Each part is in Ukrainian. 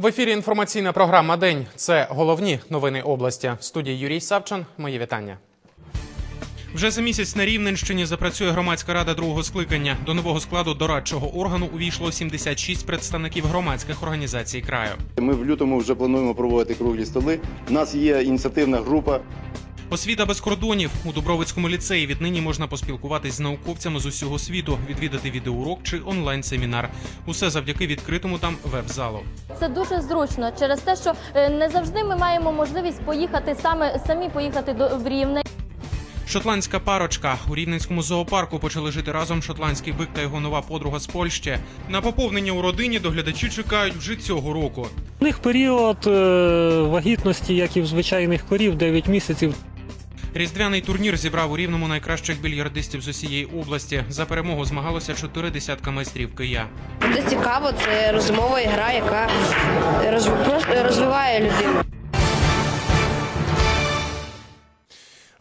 В ефірі інформаційна програма День. Це головні новини області. В студії Юрій Савчин. Мої вітання. Вже за місяць на Рівненщині запрацює громадська рада другого скликання. До нового складу дорадчого органу увійшло 76 представників громадських організацій краю. Ми в лютому вже плануємо проводити круглі столи. У нас є ініціативна група. Освіта без кордонів у Дубровицькому ліцеї віднині можна поспілкуватись з науковцями з усього світу, відвідати відеоурок чи онлайн-семінар. Усе завдяки відкритому там веб-залу. Це дуже зручно через те, що е, не завжди ми маємо можливість поїхати саме самі поїхати до в Рівне. Шотландська парочка у рівненському зоопарку почали жити разом шотландський бик та його нова подруга з Польщі. На поповнення у родині доглядачі чекають вже цього року. У них період е, вагітності, як і в звичайних корів, 9 місяців. Різдвяний турнір зібрав у рівному найкращих більярдистів з усієї області. За перемогу змагалося чотири десятка майстрів кия. Це цікаво, це розумова гра, яка розвиває людину.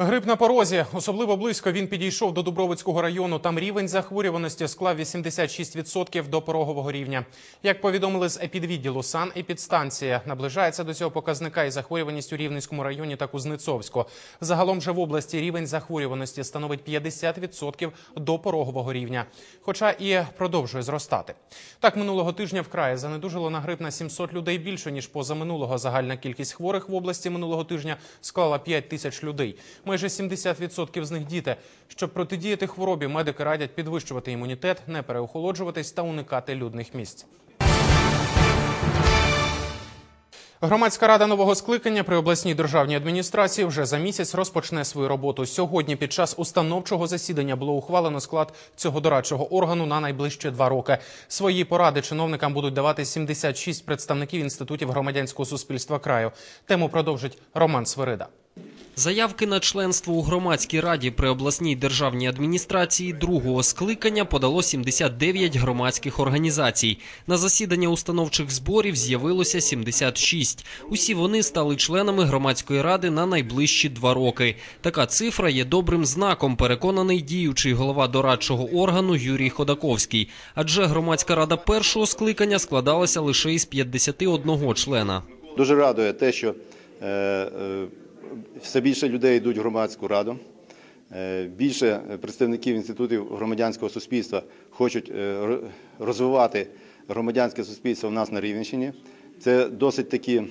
Грип на порозі. Особливо близько він підійшов до Дубровицького району. Там рівень захворюваності склав 86% до порогового рівня. Як повідомили з епідвідділу санепідстанція, наближається до цього показника і захворюваність у Рівненському районі та Кузнецовську. Загалом же в області рівень захворюваності становить 50% до порогового рівня, хоча і продовжує зростати. Так минулого тижня в краї занедужило на грип на 700 людей більше ніж позаминулого. Загальна кількість хворих в області минулого тижня склала 5 тисяч людей. Майже 70% з них діти. Щоб протидіяти хворобі, медики радять підвищувати імунітет, не переохолоджуватись та уникати людних місць. Громадська рада нового скликання при обласній державній адміністрації вже за місяць розпочне свою роботу. Сьогодні під час установчого засідання було ухвалено склад цього дорадчого органу на найближчі два роки. Свої поради чиновникам будуть давати 76 представників інститутів громадянського суспільства краю. Тему продовжить Роман Свирида. Заявки на членство у громадській раді при обласній державній адміністрації другого скликання подало 79 громадських організацій. На засідання установчих зборів з'явилося 76. Усі вони стали членами громадської ради на найближчі два роки. Така цифра є добрим знаком, переконаний діючий голова дорадчого органу Юрій Ходаковський. Адже громадська рада першого скликання складалася лише із 51 члена. Дуже радує те, що е, е, все більше людей йдуть в громадську раду. Е, Більше представників інститутів громадянського суспільства хочуть е, розвивати громадянське суспільство в нас на Рівненщині. Це досить такий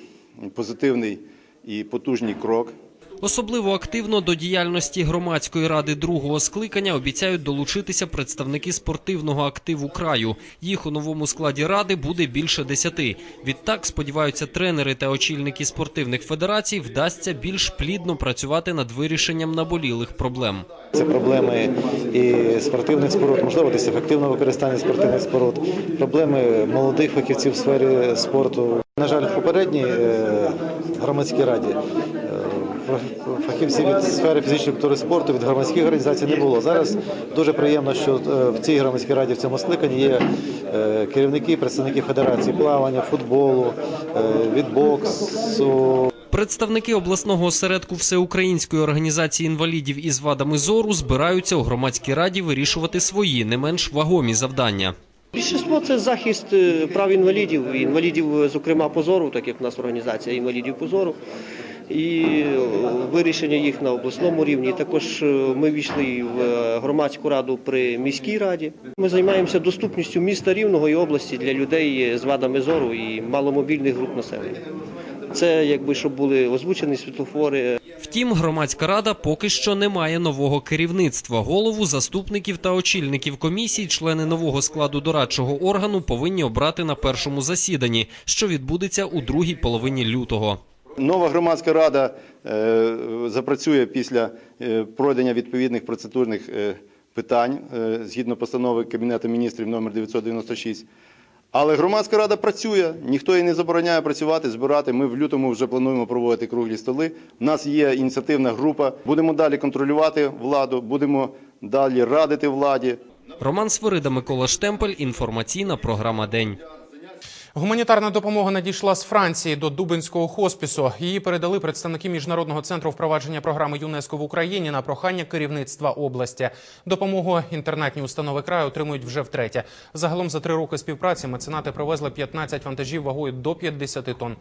позитивний і потужний крок. Особливо активно до діяльності громадської ради другого скликання обіцяють долучитися представники спортивного активу краю. Їх у новому складі ради буде більше десяти. Відтак сподіваються тренери та очільники спортивних федерацій вдасться більш плідно працювати над вирішенням наболілих проблем. Це проблеми і спортивних споруд, можливо, десь ефективного використання спортивних споруд, проблеми молодих фахівців в сфері спорту. На жаль, в попередній е, громадській раді фахівців від сфери фізичної культури спорту від громадських організацій не було. Зараз дуже приємно, що е, в цій громадській раді в цьому скликанні є е, керівники, представники федерації плавання, футболу, е, від боксу. Представники обласного осередку Всеукраїнської організації інвалідів із вадами зору збираються у громадській раді вирішувати свої не менш вагомі завдання. Більшість це захист прав інвалідів, інвалідів, зокрема, позору, так як в нас організація інвалідів позору, і вирішення їх на обласному рівні. Також е, ми війшли в е, громадську раду при міській раді. Ми займаємося доступністю міста Рівного і області для людей з вадами зору і маломобільних груп населення. Це якби щоб були озвучені світлофори, Втім, громадська рада поки що не має нового керівництва. Голову, заступників та очільників комісій члени нового складу дорадчого органу повинні обрати на першому засіданні, що відбудеться у другій половині лютого. Нова громадська рада е, запрацює після е, пройдення відповідних процедурних е, питань згідно постанови Кабінету міністрів номер 996. Але громадська рада працює, ніхто їй не забороняє працювати, збирати. Ми в лютому вже плануємо проводити круглі столи. У нас є ініціативна група. Будемо далі контролювати владу, будемо далі радити владі. Роман Свирида, Микола Штемпель. Інформаційна програма День. Гуманітарна допомога надійшла з Франції до Дубинського хоспісу. Її передали представники міжнародного центру впровадження програми ЮНЕСКО в Україні на прохання керівництва області. Допомогу інтернатні установи краю отримують вже втретє. Загалом за три роки співпраці меценати привезли 15 вантажів вагою до 50 тонн.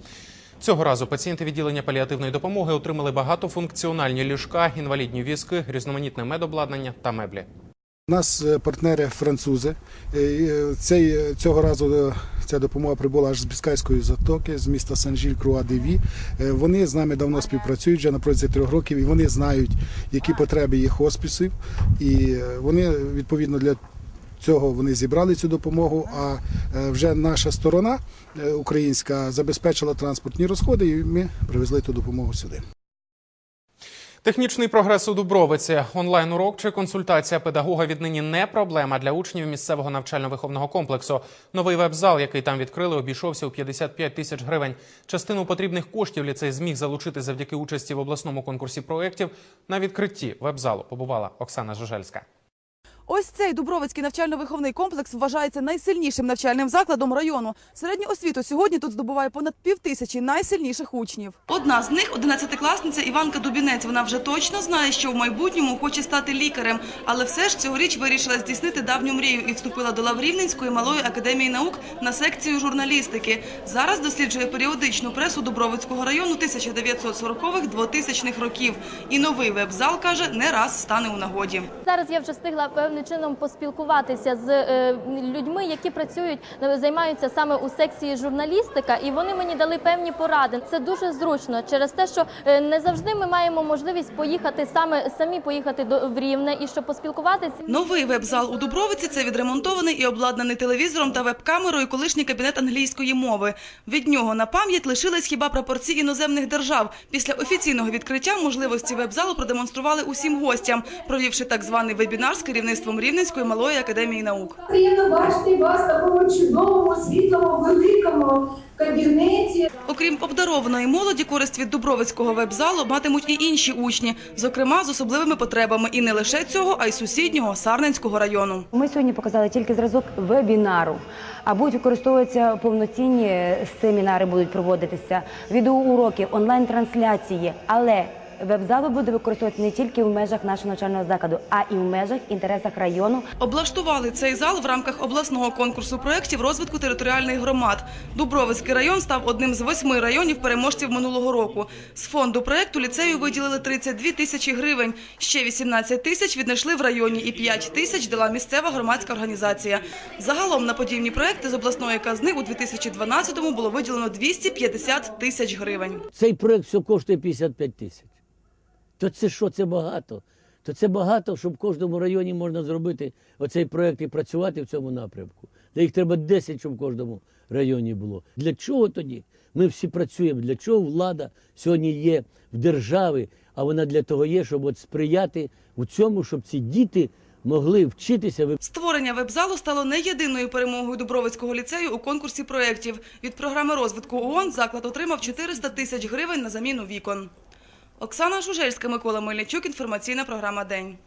Цього разу пацієнти відділення паліативної допомоги отримали багатофункціональні ліжка, інвалідні візки, різноманітне медобладнання та меблі. У нас е, партнери французи. Е, е, Цей, цього разу ця допомога прибула аж з Біскайської затоки, з міста Сан-Жіль Круа Деві. Вони з нами давно співпрацюють вже на протязі трьох років, і вони знають, які потреби є хоспісів. І вони відповідно для цього вони зібрали цю допомогу. А вже наша сторона українська забезпечила транспортні розходи, і ми привезли ту допомогу сюди. Технічний прогрес у Дубровиці, онлайн урок чи консультація педагога віднині не проблема для учнів місцевого навчально-виховного комплексу. Новий веб-зал, який там відкрили, обійшовся у 55 тисяч гривень. Частину потрібних коштів ліцей зміг залучити завдяки участі в обласному конкурсі проєктів. На відкритті веб-залу побувала Оксана Жужельська. Ось цей Дубровицький навчально-виховний комплекс вважається найсильнішим навчальним закладом району. Середню освіту сьогодні тут здобуває понад півтисячі найсильніших учнів. Одна з них – одинадцятикласниця Іванка Дубінець. Вона вже точно знає, що в майбутньому хоче стати лікарем. Але все ж цьогоріч вирішила здійснити давню мрію і вступила до Лаврівненської малої академії наук на секцію журналістики. Зараз досліджує періодичну пресу Дубровицького району 1940-х-2000-х років. І новий веб-зал, каже, не раз стане у нагоді. Зараз я вже встигла певним чином поспілкуватися з е, людьми, які працюють, е, займаються саме у секції журналістика, і вони мені дали певні поради. Це дуже зручно через те, що е, не завжди ми маємо можливість поїхати саме самі поїхати до в Рівне і щоб поспілкуватися. Новий веб-зал у Дубровиці – це відремонтований і обладнаний телевізором та веб-камерою колишній кабінет англійської мови. Від нього на пам'ять лишились хіба прапорці іноземних держав. Після офіційного відкриття можливості веб-залу продемонстрували усім гостям, провівши так званий вебінар з керівництвом Рівненської малої академії наук. Приємно бачити вас в такому чудовому, світлому, великому кабінеті. Окрім обдарованої молоді, користь від Дубровицького веб-залу матимуть і інші учні, зокрема з особливими потребами, і не лише цього, а й сусіднього Сарненського району. Ми сьогодні показали тільки зразок вебінару, а будуть використовуватися повноцінні семінари, будуть проводитися, відеоуроки, онлайн-трансляції. Але веб-зал буде використовуватися не тільки в межах нашого навчального закладу, а і в межах інтересах району. Облаштували цей зал в рамках обласного конкурсу проєктів розвитку територіальних громад. Дубровицький район став одним з восьми районів переможців минулого року. З фонду проєкту ліцею виділили 32 тисячі гривень. Ще 18 тисяч віднайшли в районі і 5 тисяч дала місцева громадська організація. Загалом на подібні проєкти з обласної казни у 2012-му було виділено 250 тисяч гривень. Цей проект все коштує 55 тисяч. То це що, це багато? То це багато, щоб в кожному районі можна зробити оцей проект і працювати в цьому напрямку. Та їх треба 10, щоб в кожному районі було. Для чого тоді? Ми всі працюємо. Для чого влада сьогодні є в державі, а вона для того є, щоб от сприяти у цьому, щоб ці діти могли вчитися. Створення веб-залу стало не єдиною перемогою Дубровицького ліцею у конкурсі проєктів. Від програми розвитку ООН заклад отримав 400 тисяч гривень на заміну вікон. Оксана Жужельська, Микола Мельничук. Інформаційна програма «День».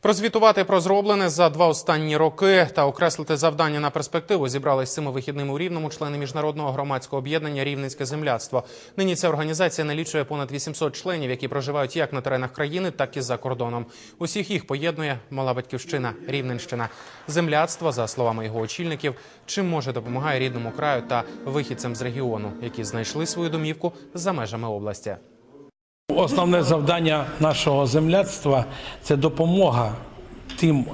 Прозвітувати про зроблене за два останні роки та окреслити завдання на перспективу зібрались цими вихідними у Рівному члени міжнародного громадського об'єднання Рівненське земляцтво. Нині ця організація налічує понад 800 членів, які проживають як на теренах країни, так і за кордоном. Усіх їх поєднує мала батьківщина Рівненщина. Земляцтво, за словами його очільників, чим може допомагає рідному краю та вихідцям з регіону, які знайшли свою домівку за межами області. Основне завдання нашого земляцтва це допомога тим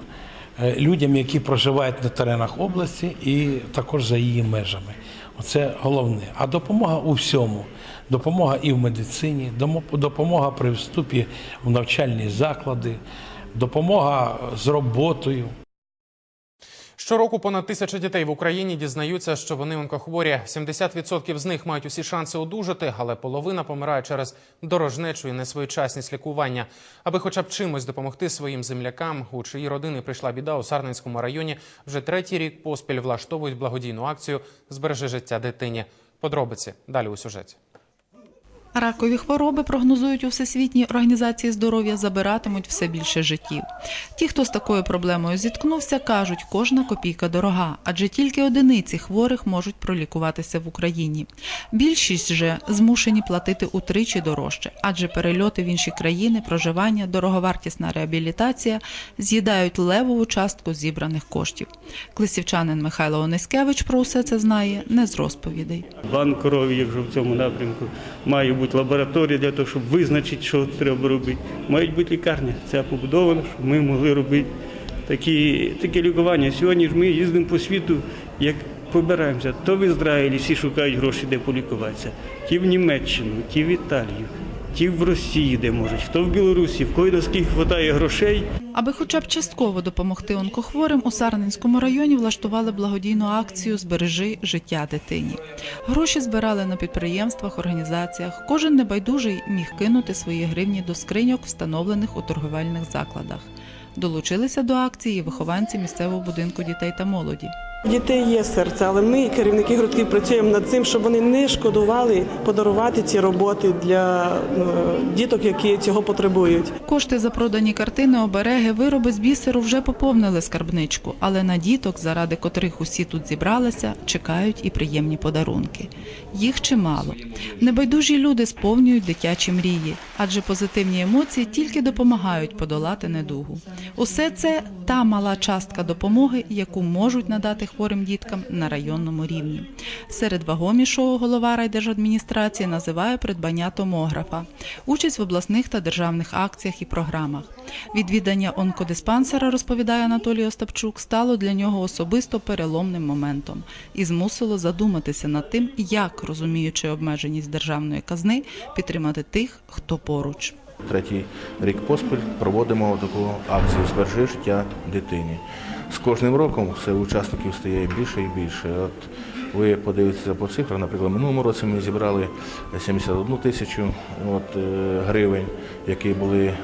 е, людям, які проживають на теренах області і також за її межами. Оце головне. А допомога у всьому. Допомога і в медицині, допомога при вступі в навчальні заклади, допомога з роботою. Щороку понад тисяча дітей в Україні дізнаються, що вони онкохворі. 70% з них мають усі шанси одужати, але половина помирає через дорожнечу і несвоєчасність лікування. Аби хоча б чимось допомогти своїм землякам, у чиї родини прийшла біда у Сарненському районі, вже третій рік поспіль влаштовують благодійну акцію Збережи життя дитині. Подробиці далі у сюжеті. Ракові хвороби прогнозують у Всесвітній організації здоров'я забиратимуть все більше життів. Ті, хто з такою проблемою зіткнувся, кажуть, кожна копійка дорога, адже тільки одиниці хворих можуть пролікуватися в Україні. Більшість же змушені платити утричі дорожче, адже перельоти в інші країни, проживання, дороговартісна реабілітація з'їдають левову частку зібраних коштів. Клисівчанин Михайло Онискевич про усе це знає не з розповідей. Банк крові, якщо в цьому напрямку, має бути лабораторія для того, щоб визначити, що треба робити. Мають бути лікарні. Це побудовано, щоб ми могли робити такі, такі лікування. Сьогодні ж ми їздимо по світу, як побираємося, то в Ізраїлі всі шукають гроші, де полікуватися, ті в Німеччину, ті в Італію, ті в Росії, де можуть, хто в Білорусі, в кої наскільки вистачає грошей. Аби хоча б частково допомогти онкохворим, у Сарненському районі влаштували благодійну акцію Збережи життя дитині. Гроші збирали на підприємствах, організаціях. Кожен небайдужий міг кинути свої гривні до скриньок, встановлених у торговельних закладах. Долучилися до акції вихованці місцевого будинку дітей та молоді. Дітей є серце, але ми, керівники гуртків, працюємо над цим, щоб вони не шкодували подарувати ці роботи для е, діток, які цього потребують. Кошти за продані картини, обереги, вироби з бісеру вже поповнили скарбничку, але на діток, заради котрих усі тут зібралися, чекають і приємні подарунки. Їх чимало. Небайдужі люди сповнюють дитячі мрії, адже позитивні емоції тільки допомагають подолати недугу. Усе це та мала частка допомоги, яку можуть надати хворим діткам на районному рівні. Серед вагомішого голова райдержадміністрації називає придбання томографа, участь в обласних та державних акціях і програмах. Відвідання онкодиспансера, розповідає Анатолій Остапчук, стало для нього особисто переломним моментом і змусило задуматися над тим, як, розуміючи обмеженість державної казни, підтримати тих, хто поруч. Третій рік поспіль проводимо таку акцію Збережи життя дитині. З кожним роком все учасників стає більше і більше. От ви подивитеся по цифрах, наприклад, минулому році ми зібрали 71 тисячу от, е, гривень, які були е,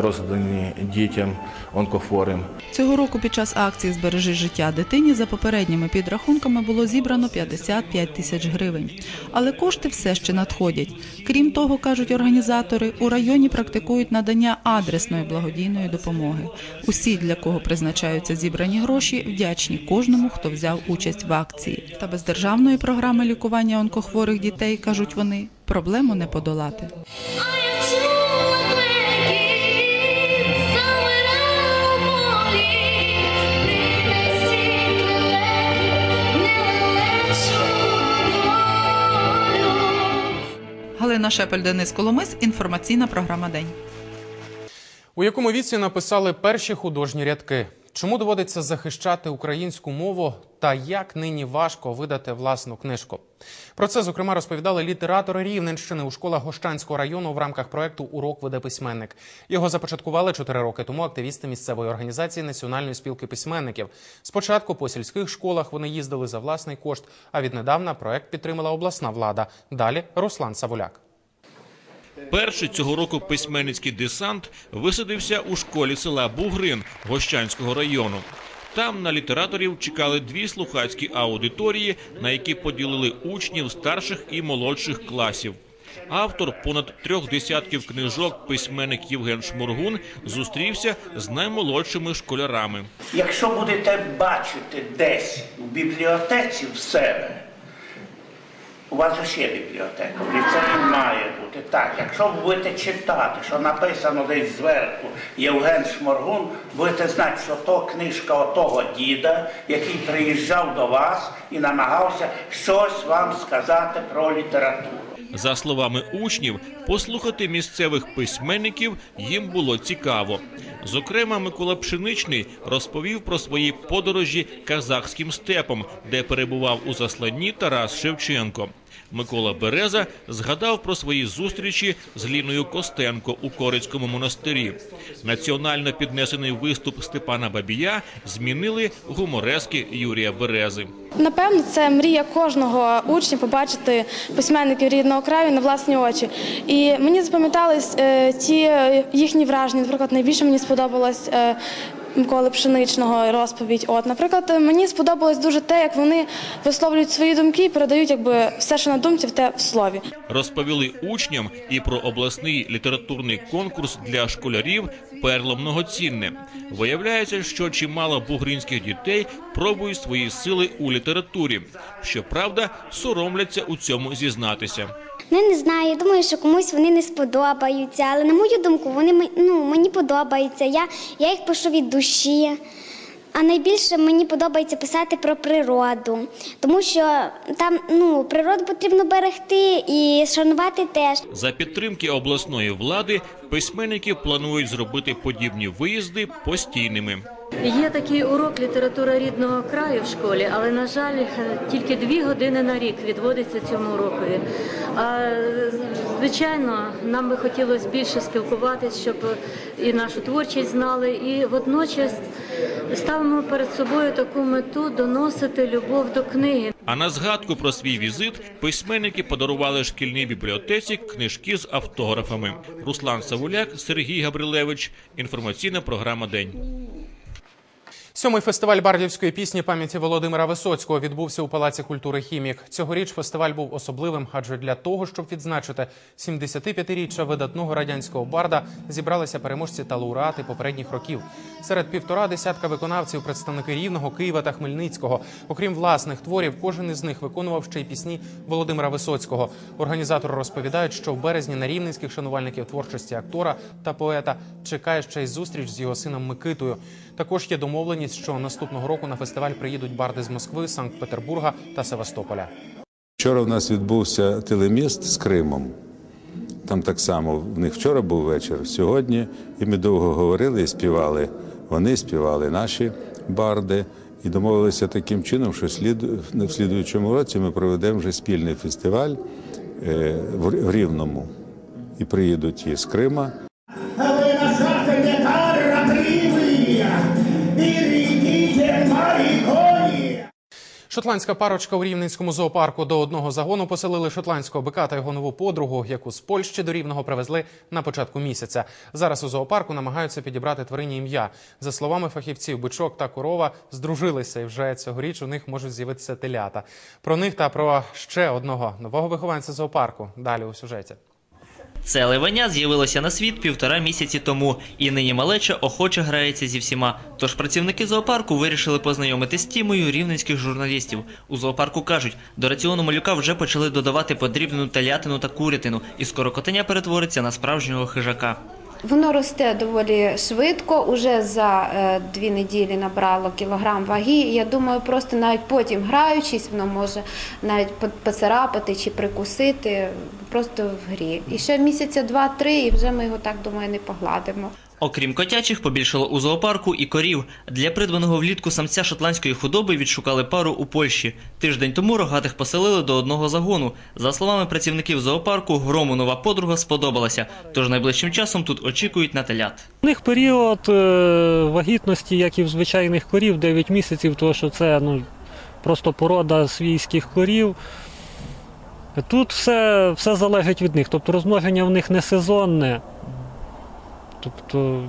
роздані дітям онкохворим. Цього року під час акції Збережи життя дитині за попередніми підрахунками було зібрано 55 тисяч гривень. Але кошти все ще надходять. Крім того, кажуть організатори, у районі практикують надання адресної благодійної допомоги. Усі, для кого призначаються зібрані гроші, вдячні кожному, хто взяв участь в акції. Та без державної програми лікування онкохворих дітей, кажуть вони, проблему не подолати. Галина Шепель, Денис Коломис. Інформаційна програма День. У якому віці написали перші художні рядки? Чому доводиться захищати українську мову та як нині важко видати власну книжку? Про це зокрема розповідали літератори Рівненщини у школах Гощанського району в рамках проекту Урок веде письменник. Його започаткували чотири роки тому активісти місцевої організації Національної спілки письменників. Спочатку по сільських школах вони їздили за власний кошт, а віднедавна проект підтримала обласна влада. Далі Руслан Савуляк. Перший цього року письменницький десант висадився у школі села Бугрин Гощанського району. Там на літераторів чекали дві слухацькі аудиторії, на які поділили учнів старших і молодших класів. Автор понад трьох десятків книжок, письменник Євген Шмургун, зустрівся з наймолодшими школярами. Якщо будете бачити десь у бібліотеці в себе, у вас же ще бібліотека, в ліцеї має бути так. Якщо ви будете читати, що написано десь зверху Євген Шморгун, будете знати, що то книжка отого діда, який приїжджав до вас і намагався щось вам сказати про літературу. За словами учнів, послухати місцевих письменників їм було цікаво. Зокрема, Микола Пшеничний розповів про свої подорожі казахським степом, де перебував у засланні Тарас Шевченко. Микола Береза згадав про свої зустрічі з Ліною Костенко у Корицькому монастирі. Національно піднесений виступ Степана Бабія змінили гуморески Юрія Берези. Напевно, це мрія кожного учня побачити письменників рідного краю на власні очі. І мені запам'ятались е, ті їхні враження. Наприклад, найбільше мені сподобалось. Миколи Пшеничного розповідь. От, наприклад, мені сподобалось дуже те, як вони висловлюють свої думки і передають якби все, що на думці, в те в слові. Розповіли учням і про обласний літературний конкурс для школярів «Перло многоцінне». Виявляється, що чимало бугринських дітей пробують свої сили у літературі. Щоправда, соромляться у цьому зізнатися. Ну, не знаю, думаю, що комусь вони не сподобаються, але на мою думку, вони ну, мені подобаються. Я, я їх пишу від душі. А найбільше мені подобається писати про природу, тому що там ну, природу потрібно берегти і шанувати теж. За підтримки обласної влади письменники планують зробити подібні виїзди постійними. Є такий урок література рідного краю в школі, але на жаль, е, тільки дві години на рік відводиться цьому урокові. А звичайно, нам би хотілося більше спілкуватись, щоб і нашу творчість знали, і водночас ставимо перед собою таку мету доносити любов до книги. А на згадку про свій візит письменники подарували шкільній бібліотеці книжки з автографами. Руслан Савуляк, Сергій Габрилевич. Інформаційна програма День. Сьомий фестиваль бардівської пісні пам'яті Володимира Висоцького відбувся у Палаці культури Хімік. Цьогоріч фестиваль був особливим, адже для того, щоб відзначити 75-річчя видатного радянського барда, зібралися переможці та лауреати попередніх років. Серед півтора десятка виконавців представники Рівного, Києва та Хмельницького. Окрім власних творів, кожен із них виконував ще й пісні Володимира Висоцького. Організатори розповідають, що в березні на рівненських шанувальників творчості актора та поета чекає ще й зустріч з його сином Микитою. Також є домовленість, що наступного року на фестиваль приїдуть барди з Москви, Санкт-Петербурга та Севастополя. Вчора в нас відбувся телеміст з Кримом. Там так само в них вчора був вечір, сьогодні, і ми довго говорили і співали. Вони співали наші барди і домовилися таким чином, що слід в слідуючому році ми проведемо вже спільний фестиваль е, в Рівному. І приїдуть і з Крима, Шотландська парочка у Рівненському зоопарку до одного загону поселили шотландського бика та його нову подругу, яку з Польщі до Рівного привезли на початку місяця. Зараз у зоопарку намагаються підібрати тварині ім'я. За словами фахівців, бичок та корова здружилися, і вже цьогоріч у них можуть з'явитися телята. Про них та про ще одного нового вихованця зоопарку. Далі у сюжеті. Це ливеня з'явилося на світ півтора місяці тому, і нині малеча охоче грається зі всіма. Тож працівники зоопарку вирішили познайомити з тімою рівненських журналістів. У зоопарку кажуть, до раціону малюка вже почали додавати подрібну телятину та курятину, і скоро котеня перетвориться на справжнього хижака. Воно росте доволі швидко. Уже за е, дві неділі набрало кілограм ваги. Я думаю, просто навіть потім граючись, воно може навіть поцарапати чи прикусити просто в грі. І ще місяця два-три, і вже ми його так думаю не погладимо. Окрім котячих, побільшало у зоопарку і корів. Для придбаного влітку самця шотландської худоби відшукали пару у Польщі. Тиждень тому рогатих поселили до одного загону. За словами працівників зоопарку, грому нова подруга сподобалася. Тож найближчим часом тут очікують на телят. У них період е, вагітності, як і в звичайних корів, 9 місяців, тому що це ну, просто порода свійських корів. Тут все, все залежить від них. Тобто розмноження в них не сезонне. Тобто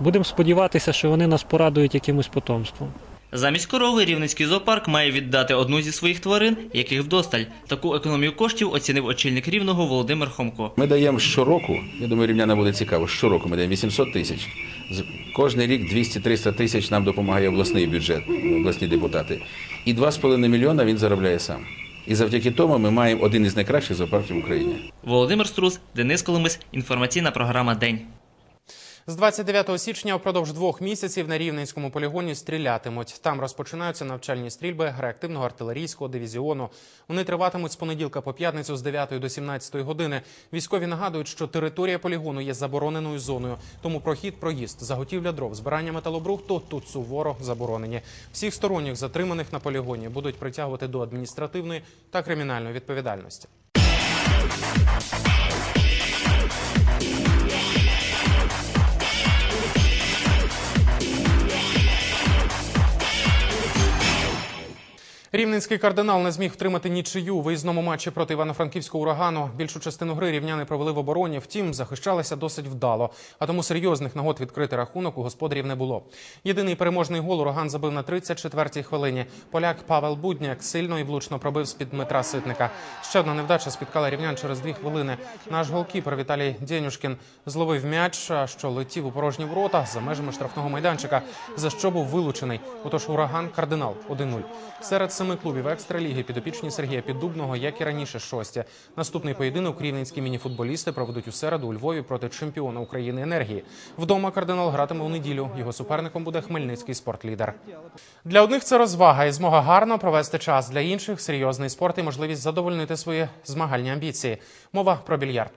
будемо сподіватися, що вони нас порадують якимось потомством. Замість корови рівненський зоопарк має віддати одну зі своїх тварин, яких вдосталь. Таку економію коштів оцінив очільник рівного Володимир Хомко. Ми даємо щороку, я думаю, рівнянам буде цікаво, щороку ми даємо 800 тисяч. З- Кожний рік 200-300 тисяч нам допомагає обласний бюджет, обласні депутати. І 2,5 мільйона він заробляє сам. І завдяки тому ми маємо один із найкращих зоопарків в Україні. Володимир Струс, Денис Коломис, інформаційна програма День. З 29 січня впродовж двох місяців на Рівненському полігоні стрілятимуть. Там розпочинаються навчальні стрільби реактивного артилерійського дивізіону. Вони триватимуть з понеділка по п'ятницю з 9 до 17 години. Військові нагадують, що територія полігону є забороненою зоною, тому прохід, проїзд, заготівля дров, збирання металобрухту тут суворо заборонені. Всіх сторонніх затриманих на полігоні будуть притягувати до адміністративної та кримінальної відповідальності. Рівненський кардинал не зміг втримати нічию у виїзному матчі проти івано-франківського урагану. Більшу частину гри рівняни провели в обороні. Втім, захищалися досить вдало. А тому серйозних нагод відкрити рахунок у господарів не було. Єдиний переможний гол ураган забив на 34-й хвилині. Поляк Павел Будняк сильно і влучно пробив з-під Дмитра Ситника. Ще одна невдача спіткала рівнян через дві хвилини. Наш голкіпер Віталій Дєнюшкін зловив м'яч, що летів у порожні ворота за межами штрафного майданчика, за що був вилучений. Отож, ураган кардинал 1-0. Серед семи клубів екстраліги підопічні Сергія Піддубного, як і раніше, шості. Наступний поєдинок рівненські мініфутболісти проведуть у середу у Львові проти чемпіона України енергії. Вдома кардинал гратиме у неділю. Його суперником буде Хмельницький спортлідер. Для одних це розвага і змога гарно провести час. Для інших серйозний спорт і можливість задовольнити свої змагальні амбіції. Мова про більярд.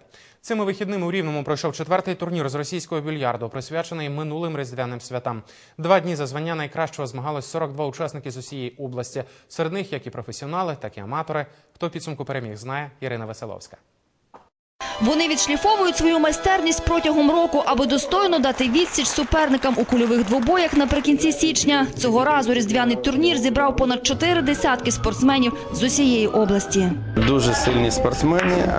Цими вихідними у Рівному пройшов четвертий турнір з російського більярду, присвячений минулим різдвяним святам. Два дні за звання найкращого змагалось 42 учасники з усієї області. Серед них як і професіонали, так і аматори. Хто підсумку переміг, знає Ірина Веселовська. Вони відшліфовують свою майстерність протягом року, аби достойно дати відсіч суперникам у кульових двобоях наприкінці січня. Цього разу різдвяний турнір зібрав понад чотири десятки спортсменів з усієї області. Дуже сильні спортсмени,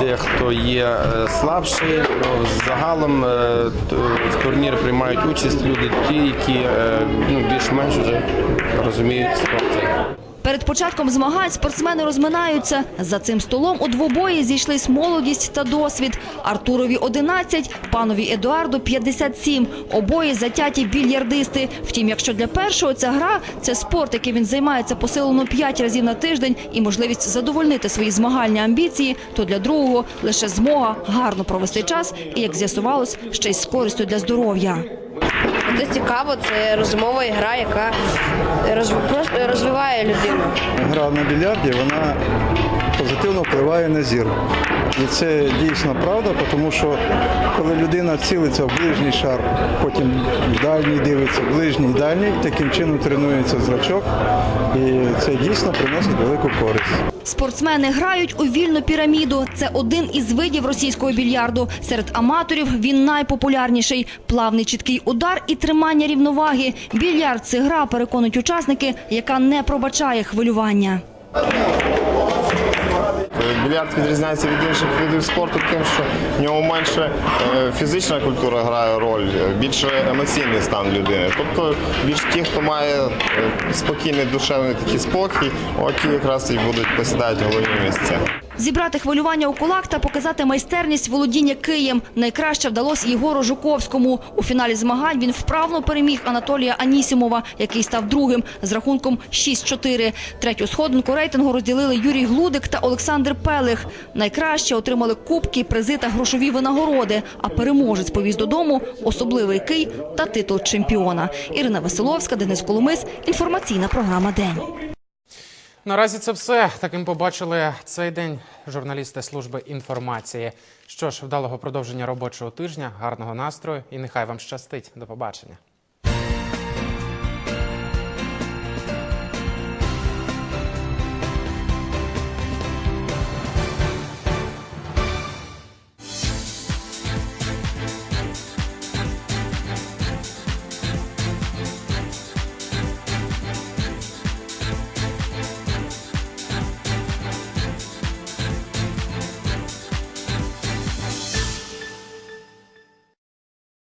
дехто є е, слабший. Ну, Загалом е, в турнір приймають участь люди, ті, які е, ну, більш-менш вже розуміють спорт. Перед початком змагань спортсмени розминаються. За цим столом у двобої зійшлись молодість та досвід. Артурові 11, панові Едуарду 57. Обоє затяті більярдисти. Втім, якщо для першого ця гра – це спорт, який він займається посилено 5 разів на тиждень і можливість задовольнити свої змагальні амбіції, то для другого лише змога гарно провести час і, як з'ясувалось, ще й з користю для здоров'я. Це цікаво, це розумова гра, яка розвиває людину. Гра на більярді вона позитивно впливає на зір. І це дійсно правда, тому що коли людина цілиться в ближній шар, потім в дальній дивиться, ближній, дальній, таким чином тренується зрачок, і це дійсно приносить велику користь. Спортсмени грають у вільну піраміду. Це один із видів російського більярду. Серед аматорів він найпопулярніший. Плавний чіткий удар і тримання рівноваги. Більярд – це гра, переконують учасники, яка не пробачає хвилювання. Більярд відрізняється від інших видів спорту тим, що в ньому менше е, фізична культура грає роль, більше емоційний стан людини. Тобто більш ті, хто має е, спокійний душевний такий спокій, оті якраз і будуть посідати головні місця. Зібрати хвилювання у кулак та показати майстерність володіння києм. Найкраще вдалося Єгору Жуковському. У фіналі змагань він вправно переміг Анатолія Анісімова, який став другим з рахунком 6-4. Третю сходинку рейтингу розділили Юрій Глудик та Олександр Пелих. Найкраще отримали кубки, призи та грошові винагороди. А переможець повіз додому особливий кий та титул чемпіона. Ірина Веселовська, Денис Коломис. Інформаційна програма День. Наразі це все. Таким побачили цей день журналісти служби інформації. Що ж, вдалого продовження робочого тижня, гарного настрою і нехай вам щастить. До побачення.